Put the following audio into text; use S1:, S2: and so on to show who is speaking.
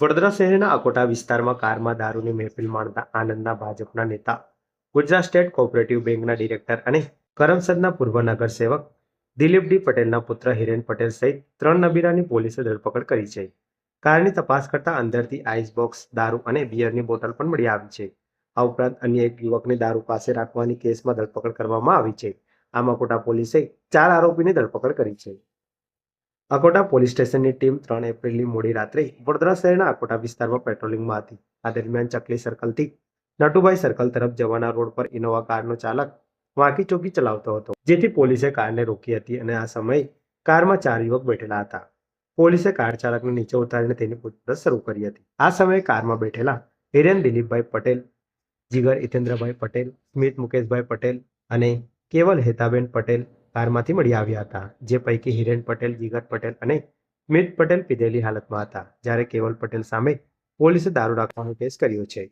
S1: વડોદરા શહેરના અકોટા વિસ્તારમાં કારમાં દારૂની મહેફિલ માણતા આનંદના ભાજપના નેતા, ગુજરાત સ્ટેટ કોઓપરેટિવ બેંકના ડિરેક્ટર અને કરમસદના પૂર્વ નગરસેવક દિલીપ ડી પટેલના પુત્ર હિરેન પટેલ સહિત ત્રણ નબીરાની પોલીસે ધરપકડ કરી છે. કારની તપાસ કરતા અંદરથી આઈસ બોક્સ, દારૂ અને બિયરની બોટલ પણ મળી આવી છે. આ ઉપરાંત અન્ય એક યુવકને દારૂ પાસે રાખવાની કેસમાં ધરપકડ કરવામાં આવી છે. આમાં કોટા પોલીસે ચાર આરોપીની ધરપકડ કરી છે. અકોટા પોલીસ સ્ટેશનની ટીમ ત્રણ એપ્રિલની મોડી રાત્રે વડોદરા શહેરના અકોટા વિસ્તારમાં પેટ્રોલિંગમાં હતી. આ દરમિયાન ચકલી સર્કલથી નટુભાઈ સર્કલ તરફ જવાના રોડ પર ઇનોવા કારનો ચાલક વાંકી ચોકી ચલાવતો હતો, જેથી પોલીસે કારને રોકી હતી અને આ સમયે કારમાં ચાર યુવક બેઠેલા હતા. પોલીસે કાર ચાલકને નીચે ઉતારીને તેની પૂછપરછ શરૂ કરી હતી. આ સમયે કારમાં બેઠેલા હિરેન દિલીપભાઈ પટેલ, જીગર હિતેન્દ્રભાઈ પટેલ, સ્મિત મુકેશભાઈ પટેલ અને કેવલ હેતાબેન પટેલ કારમાંથી મળી આવ્યા હતા, જે પૈકી હિરેન પટેલ, જીગર પટેલ અને સ્મિત પટેલ પીધેલી હાલતમાં હતા, જ્યારે કેવલ પટેલ સામે પોલીસે દારૂ રાખવાનો કેસ કર્યો છે.